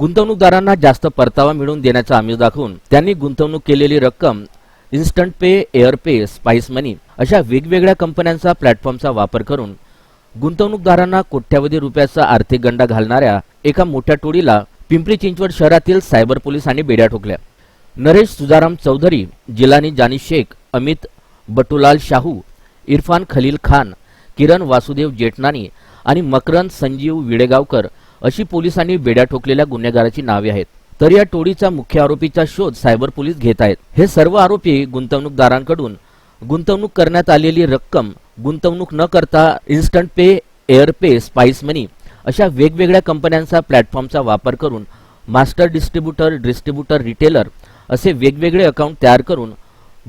गुंतवणूकदारांना जास्त परतावा मिळवून देण्याचा आमिष दाखवून त्यांनी गुंतवणूक केलेली रक्कम instant pay air pay spice money अशा वेगवेगळ्या कंपन्यांचा प्लॅटफॉर्मचा वापर करून गुंतवणूकदारांना कोट्यावधी रुपयाचा आर्थिक गंडा घालणाऱ्या एका मोठ्या टोळीला पिंपरी चिंचवड शहरातील सायबर पोलिसांनी बेड्या ठोकल्या. नरेश सुजाराम चौधरी जिलानी जानी शेख अमित बटुलाल शाहू इरफान खलील खान किरण वासुदेव जेठनानी आणि मकरंद संजीव विडेगावकर अशी पोलिसांनी बेड्या ठोकलेल्या गुन्हेगाराची नावे आहेत. तर या टोळीचा मुख्य आरोपीचा शोध सायबर पोलीस घेत आहेत. हे सर्व आरोपी गुंतवणूकदारांकडून गुंतवणूक करण्यात आलेली रक्कम गुंतवणूक न करता instant pay air pay spice money अशा वेगवेगळ्या कंपन्यांचा प्लॅटफॉर्मचा वापर करून मास्टर डिस्ट्रीब्युटर डिस्ट्रीब्युटर रिटेलर असे वेगवेगळे अकाउंट तयार करून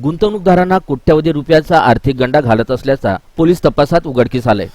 गुंतवणूकदारांना कोट्यवधी रुपयाचा आर्थिक गंडा घालत असल्याचा पोलीस तपासात उघडकीस आलाय.